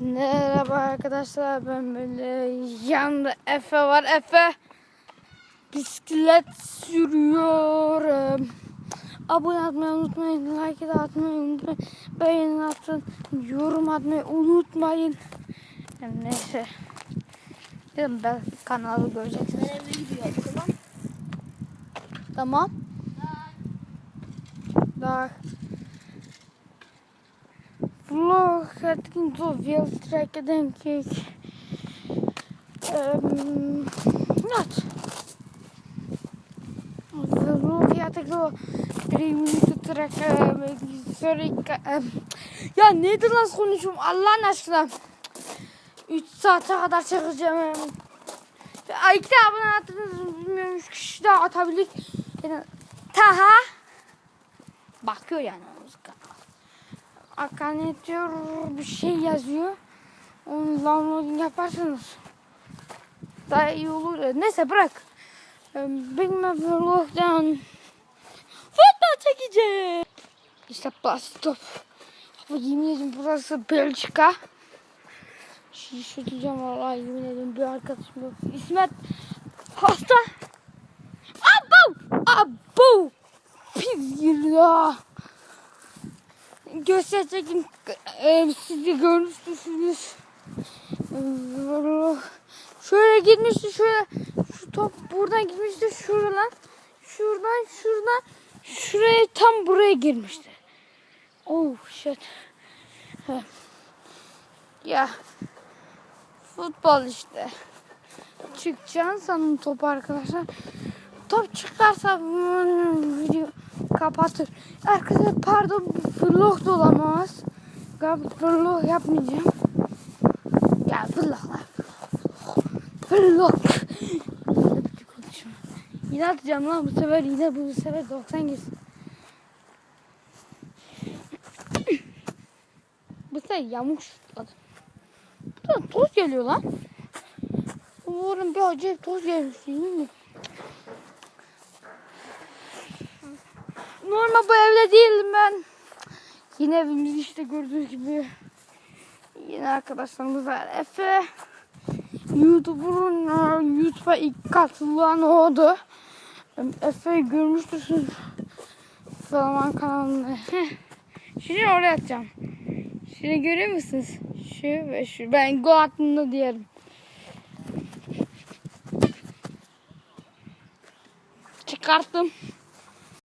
Merhaba arkadaşlar ben böyle yanımda Efe var Efe bisiklet sürüyorum. Abone olmayı unutmayın, like atmayı unutmayın, beğeni atın, yorum atmayı unutmayın. Yani neyse. Dedim ben kanalı göreceksiniz. Tamam? Tamam. Um, wat? De vlog had ik zo drie minuten trekken. weet ik, Sorry. ya Nederlands konuşuyorum Allah'ın aşkına. 3 saate kadar çekeceğim. Ay iki abone attınız bilmiyorum 3 kişi daha atabilir. Yani, Taha bakıyor yani o kanal. Akane diyor bir şey yazıyor. Onu downloading yaparsanız daha iyi olur. Neyse bırak. Benim vlogdan futbol çekeceğim. İşte basit top. Ama yemin ederim burası Belçika. Şu, şu diyeceğim vallahi yemin ederim bir arkadaşım yok. İsmet hasta. Abo! Pis ya. Gösterecektim. Ee, siz de görmüştünüz. Şöyle gitmişti şöyle. Şu top buradan gitmişti şuradan. Şuradan şuradan. Şuraya tam buraya girmişti. Oh shit. Ya. Futbol işte. Çıkacaksın sanırım top arkadaşlar. Top çıkarsa video kapatır. Arkadaşlar pardon vlog da olamaz. Vlog yapmayacağım. Ya vloglar. Vlog. Yine atacağım lan bu sefer yine bu sefer 90 girsin. bu sefer yamuk şutladı. Buradan toz geliyor lan. Umarım bir acayip toz gelmiş değil mi? Normal bu evde değilim ben. Yine evimiz işte gördüğünüz gibi. Yine arkadaşlarımız var. Efe. YouTuber'un e, YouTube'a ilk katılan oldu. Efe'yi görmüştürsünüz. Salaman kanalında. Şimdi oraya atacağım. Şimdi görüyor musunuz? Şu ve şu. Ben go attığında diyelim. Çıkarttım.